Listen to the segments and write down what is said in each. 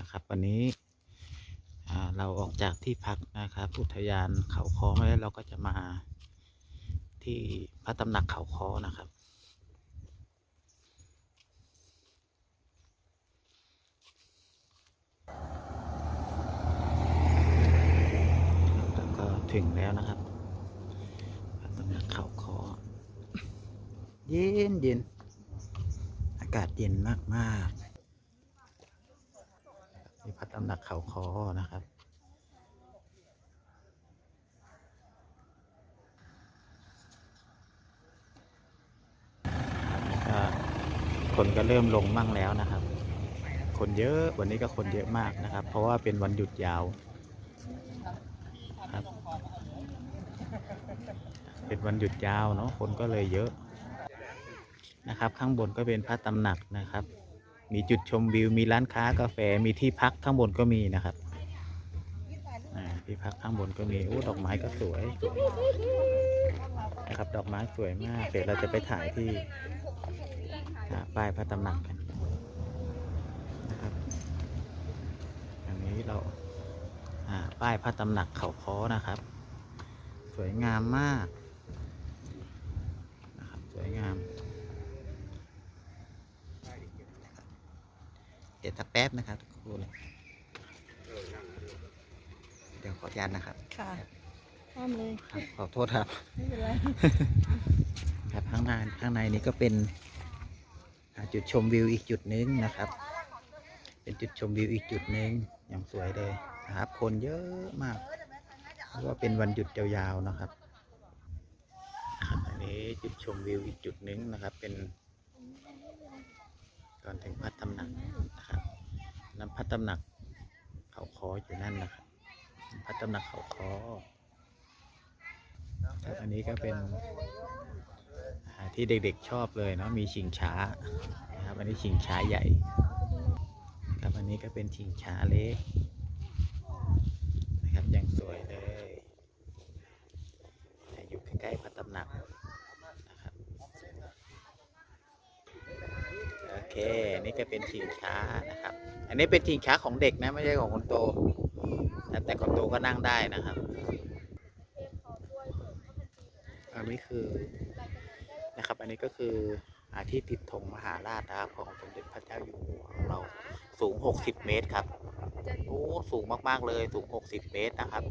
นะครับ วันนี้เราออกจากที่พักนะครับอุทยานเขาคอแล้วเราก็จะมาที่พระตำหนักเขาคอนะครับแล้วก็ถึงแล้วนะครับพระตำหนักเขาคอเย็นเย็นอากาศเย็นมากมากๆ นี่พระตำหนักเขาคอนะครับ คนก็เริ่มลงมั่งแล้วนะครับ คนเยอะวันนี้ก็คนเยอะมากนะครับ เพราะว่าเป็นวันหยุดยาวครับเป็นวันหยุดยาวเนาะคนก็เลยเยอะนะครับ ข้างบนก็เป็นพระตำหนักนะครับ มีจุดชมวิว มีร้านค้ากาแฟ มีที่พักข้างบนก็มีนะครับที่พักข้างบนก็มีโอ้ดอกไม้ก็สวยนะครับ ดอกไม้สวยมาก เดี๋ยวเราจะไปถ่ายที่ป้ายพระตำหนักกันนะครับอันนี้เราอ่าป้ายพระตำหนักเขาค้อนะครับ สวยงามมากนะครับสวยงาม เดี๋ยวสักแป๊บนะครับทุกคนเดี๋ยวขออนุญาตนะครับค่ะห้ามเลยครับขอโทษครับไม่เป็นไรครับข้างในข้างในนี้ก็เป็นอ่าจุดชมวิวอีกจุดหนึงนะครับ เป็นจุดชมวิวอีกจุดหนึงอย่างสวยเลยนะครับ คนเยอะมากเพราะว่าเป็นวันหยุดยาวๆนะครับนะครับอันนี้จุดชมวิวอีกจุดหนึงนะครับ เป็นก่อนถึงพัดตำหนักนะครับ น้ำพัดตำหนักเขาคออยู่นั่นนะครับพัดตำหนักเขาคอครับอันนี้ก็เป็นที่เด็กๆชอบเลยเนาะมีชิงช้านะครับอันนี้ชิงช้าใหญ่ครับอันนี้ก็เป็นชิงช้าเล็กนะครับยังสวยเลยอยู่ใกล้ๆพระตำหนักนะครับโอ เคนี่ก็เป็นชิงช้านะครับ อันนี้เป็นชิงช้าของเด็กนะไม่ใช่ของคนโตแต่แต่คนโตก็นั่งได้นะครับอันนี้คือนะครับ อันนี้ก็คืออาที่ติดธงมหาราชนะครับของสมเด็จพระเจ้าอยู่หัวของเราสูง 60 เมตรครับโอ้สูงมากๆเลยสูง 60 เมตรนะครับ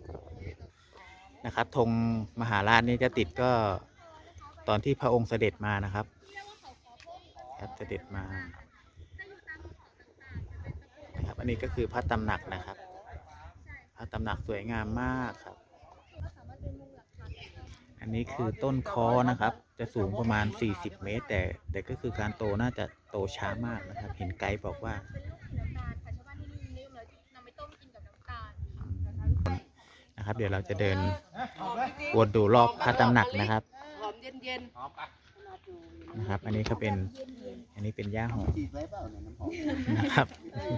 นะครับธงมหาราชนี่จะติดก็ตอนที่พระองค์เสด็จมานะครับ ครับเด็จมานะครับอันนี้ก็คือพระตำหนักนะครับพระตำหนักสวยงามมากครับ อันนี้คือต้นคอนะครับ จะสูงประมาณ 40 เมตร แต่แต่ก็คือการโตน่าจะโตช้ามากนะครับ เห็นไกด์บอกว่า นะครับ เดี๋ยวเราจะเดินวนดูรอบพระตำหนักนะครับ หอมเย็น นะครับ อันนี้ก็เป็น อันนี้เป็นหญ้าหอมฉีดไว้เปล่าเนี่ยน้ำหอมนะครับ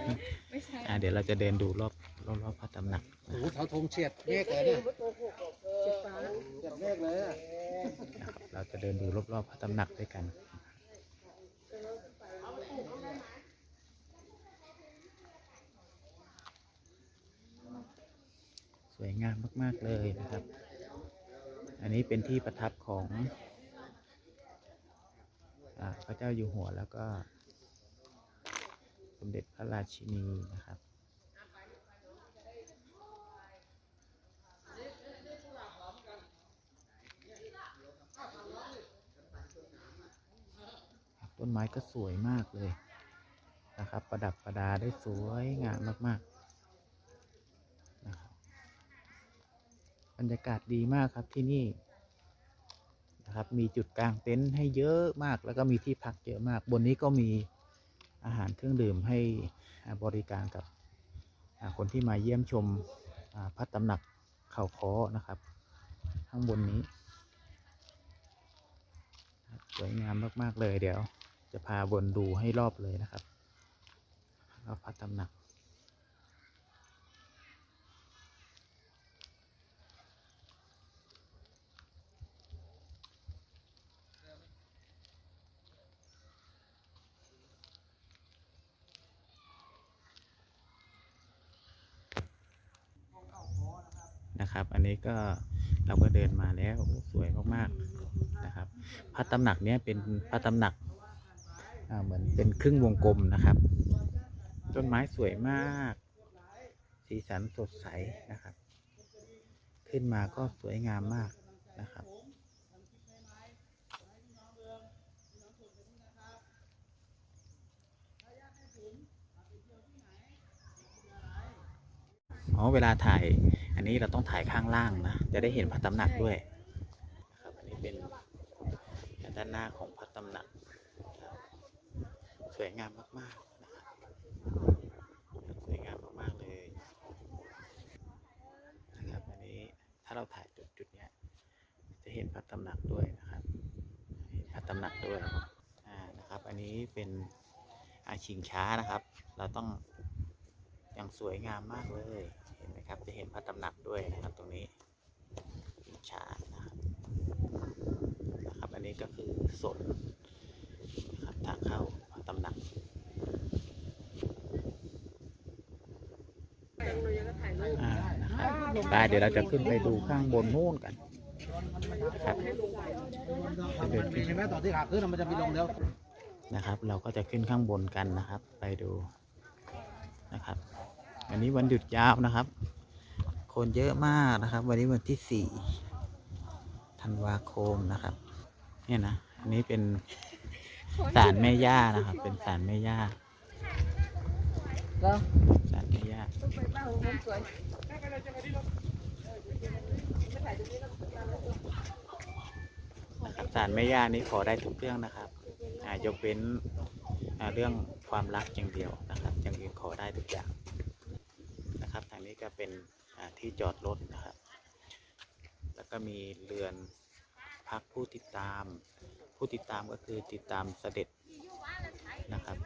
ๆไม่ใช่อ่าเดี๋ยวเราจะเดินดูรอบรอบรอบพระตำหนักโอ้โหเสาธงเฉียดเมฆเลยเนี่ยจิตฟ้าเฉียดเมฆเลยอะนะครับเราจะเดินดูรอบรอบพระตำหนักด้วยกันสวยงามมาก ๆ เลยนะครับ อันนี้เป็นที่ประทับของอา พระเจ้าอยู่หัวแล้วก็ สมเด็จพระราชินีนะครับต้นไม้ก็สวยมากเลยนะครับ ประดับประดาได้สวยงามมากๆนะครับบรรยากาศดีมากครับที่นี่ นะครับ มีจุดกลางเต็นท์ให้เยอะมาก แล้วก็มีที่พักเยอะมาก บนนี้ก็มีอาหารเครื่องดื่มให้บริการกับคนที่มาเยี่ยมชมพระตำหนักเขาค้อนะครับ ข้างบนนี้ สวยงามมาก ๆ เลยเดี๋ยว จะพาวนดูให้รอบเลยนะครับพระตำหนัก นะครับ อันนี้ก็เราก็เดินมาแล้วสวยมากๆนะครับพระตำหนักเนี้ยเป็นพระตำหนักอ่าเหมือนเป็นครึ่งวงกลมนะครับ ต้นไม้สวยมาก สีสันสดใสนะครับ ขึ้นมาก็สวยงามมากนะครับ อ๋อเวลาถ่าย อันนี้เราต้องถ่ายข้างล่างนะ จะได้เห็นพระตำหนักด้วยนะครับอันนี้เป็นด้านหน้าของพระตำหนักนะครับสวยงามมากๆนะครับสวยงามมากๆเลยนะครับอันนี้ถ้าเราถ่ายจุดจุดๆเนี้ยจะเห็นพระตำหนักด้วยนะครับเห็นพระตำหนักด้วยอ่านะครับ อันนี้เป็นอาชิงช้านะครับ เราต้องยังสวยงามมากเลยเห็ นไหมครับ จะเห็นพระตำหนักด้วยนะครับตรงนี้ชิงช้านะครับนะครับ อันนี้ก็คือสนนะครับทางเข้าพระตำหนักอ่านะครับได้เดี๋ยวเราจะขึ้นไปดูข้างบนนู่นกันนะครับจะเดินขึ้นเห็นไหมตอนที่ขาขึ้นมันจะมีลงเดียวนะครับเราก็จะขึ้นข้างบนกันนะครับ ไปดูนะครับ อันนี้วันหยุดยาวนะครับ คนเยอะมากนะครับ วันนี้วันที่สี่ธันวาคมนะครับ เนี่ยนะ อันนี้เป็นศาลแม่ย่านะครับ เป็นศาลแม่ย่าศาลแม่ย่านะครับศาลแม่ย่านี้ขอได้ทุกเรื่องนะครับอ่ายกเว้นอ่าเรื่องความรักอย่างเดียวนะครับ อย่างอื่นขอได้ทุกอย่างนะครับทางนี้ก็เป็นอ่า ที่จอดรถนะครับ แล้วก็มีเรือนพักผู้ติดตาม ผู้ติดตามก็คือติดตามเสด็จนะครับ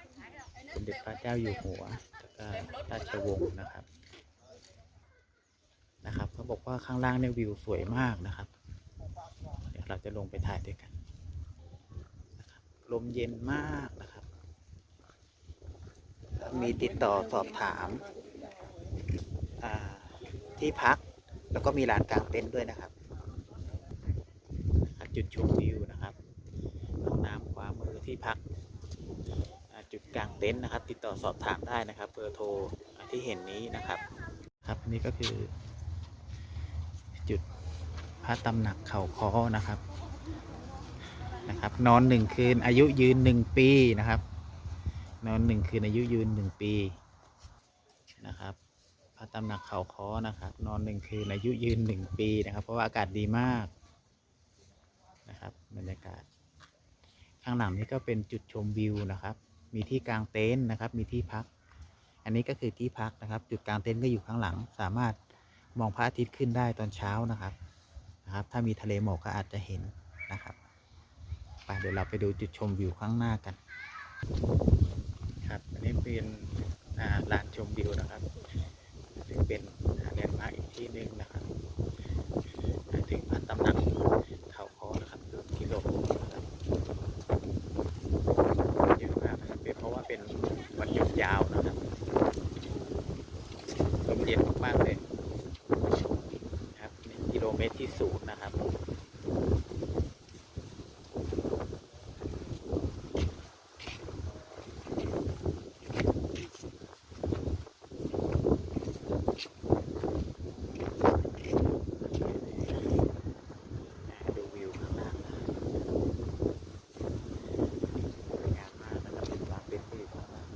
สมเด็จพระเจ้าอยู่หัวแล้วก็ราชวงศ์นะครับ นะครับเขาบอกว่าข้างล่างเนี่ยวิวสวยมากนะครับ เดี๋ยวเราจะลงไปถ่ายด้วยกันนะครับลมเย็นมากนะครับ มีติดต่อสอบถาม ที่พัก แล้วก็มีลานกลางเต็นท์ด้วยนะครับจุดชมวิวนะครับห้องน้ำขวามือที่พักจุดกลางเต็นท์นะครับ ติดต่อสอบถามได้นะครับเบอร์โทรที่เห็นนี้นะครับ ครับนี่ก็คือ จุดพระตำหนักเขาคอนะครับนะครับ นอนหนึ่งคืนอายุยืนหนึ่งปีนะครับ นอนหนึ่งคืนอายุยืนหนึ่งปี ตำหนักเขาคอนะครับ นอนหนึ่งคืนอายุยืนหนึ่งปีนะครับ เพราะว่าอากาศดีมากนะครับบรรยากาศ ข้างหลังนี้ก็เป็นจุดชมวิวนะครับ มีที่กางเต็นท์นะครับ มีที่พัก อันนี้ก็คือที่พักนะครับ จุดกางเต็นท์ก็อยู่ข้างหลัง สามารถมองพระอาทิตย์ขึ้นได้ตอนเช้านะครับนะครับ ถ้ามีทะเลหมอกก็อาจจะเห็นนะครับไปเดี๋ยวเราไปดูจุดชมวิวข้างหน้ากัน ครับอันนี้เป็นลานชมวิวนะครับซึ่งเป็นแลนด์มาร์กอีกที่หนึ่งนะครับอ่าถึงพันตำหนักเขาคอนะครับกิโลนะครับเยอะมากนะครับเป็นเพราะว่าเป็นวันหยุดยาวนะครับลมเย็นมากๆเลยนะครับนี่กิโลเมตรที่ศูนย์นะครับ ดูวิวข้างล่างนะครับสวยงามมากนะครับเป็นกลางเป็นที่อยู่ข้างล่าง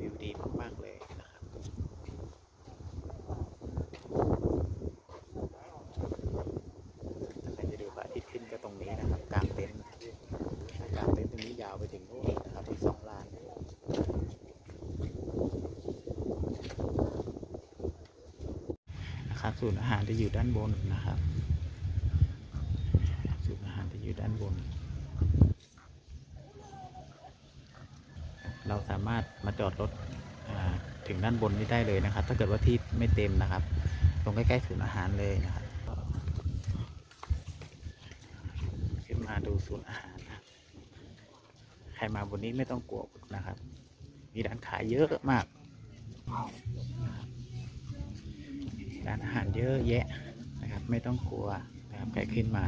วิวดีมากๆเลยนะครับถ้าใครจะดูพระอาทิตย์ขึ้นก็ตรงนี้นะครับกลางเต็นท์กลางเต็นท์ตรงนี้ยาวไปถึงโน่นนะครับที่สองลาน นะครับศูนย์อาหารจะอยู่ด้านบนนะครับศูนย์อาหารจะอยู่ด้านบน เราสามารถมาจอดรถถึงด้านบนนี้ได้เลยนะครับ ถ้าเกิดว่าที่ไม่เต็มนะครับ ตรงใกล้ๆศูนย์อาหารเลยนะครับขึ้นมาดูศูนย์อาหารนะใครมาบนนี้ไม่ต้องกลัวนะครับ มีร้านขายเยอะมาก ร้านอาหารเยอะแยะนะครับ ไม่ต้องกลัวนะครับใครขึ้นมา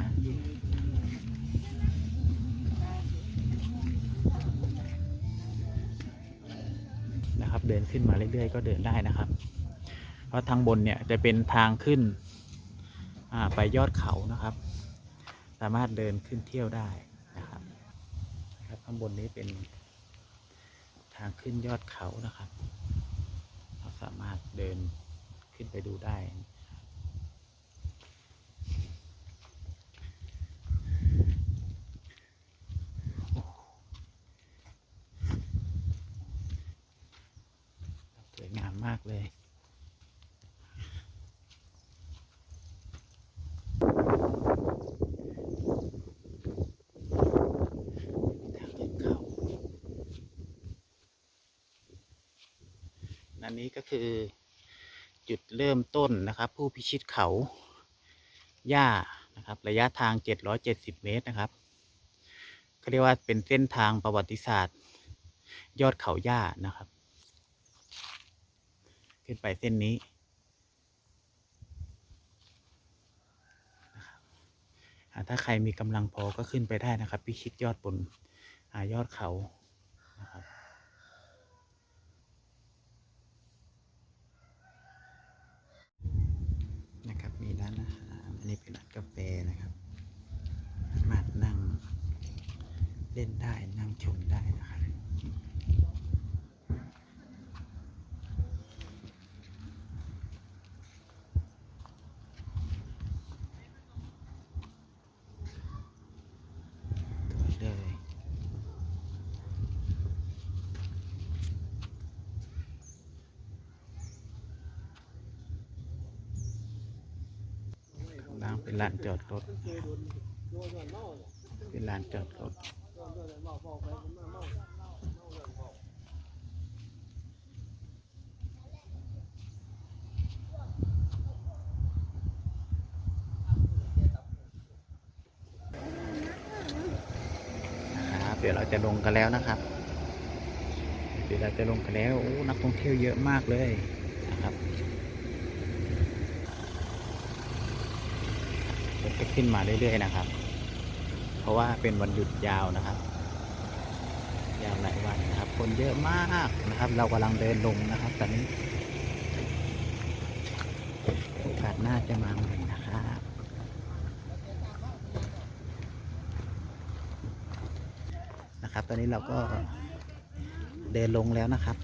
นะครับ เดินขึ้นมาเรื่อยๆ ก็เดินได้นะครับ เพราะทางบนเนี่ยจะเป็นทางขึ้นไปยอดเขานะครับ สามารถเดินขึ้นเที่ยวได้นะครับ ครับข้างบนนี้เป็นทางขึ้นยอดเขานะครับ เราสามารถเดิน ขึ้นไปดูได้ สวยงามมากเลยอันนี้ก็คือ จุดเริ่มต้นนะครับ ผู้พิชิตเขาหญ้านะครับ ระยะทาง 770 เมตรนะครับเขาเรียกว่าเป็นเส้นทางประวัติศาสตร์ ยอดเขาหญ้านะครับ ขึ้นไปเส้นนี้ถ้าใครมีกำลังพอก็ขึ้นไปได้นะครับ พิชิตยอดบนอยอดเขานะครับ นะครับ มีร้านอาหารอั นี่เป็นร้านกาแฟนะครับสามารถนั่งเล่นได้นั่งชมได้นะครับ สวยเลยข้างล่าง เป็นลานจอดรถ เป็นลานจอดรถ นะครับเดี๋ยวเราจะลงกันแล้วนะครับ เดี๋ยวเราจะลงกันแล้วโอ้นักท่องเที่ยวเยอะมากเลยนะครับ ก็ขึ้นมาเรื่อยๆนะครับ เพราะว่าเป็นวันหยุดยาวนะครับ ยาวหลายวันนะครับ คนเยอะมากนะครับ เรากำลังเดินลงนะครับ ตอนนี้โอกาสหน้าจะมาใหม่นะครับนะครับ ตอนนี้เราก็เดินลงแล้วนะครับ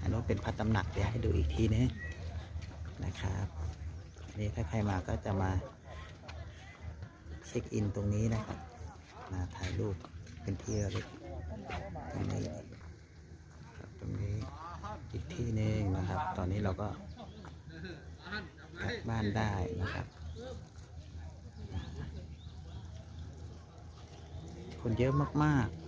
อันนี้เป็นพระตำหนักเดี๋ยวให้ดูอีกทีนึงนะครับนนี้ถ้าใครมาก็จะมา ช็คอินตรงนี้นะครับ มาถ่ายรูปเป็นที่ระลึกตรงนี้ครับตรงนี้อีกที่หนึ่งนะครับ ตอนนี้เราก็กลับบ้านได้นะครับ คนเยอะมากๆ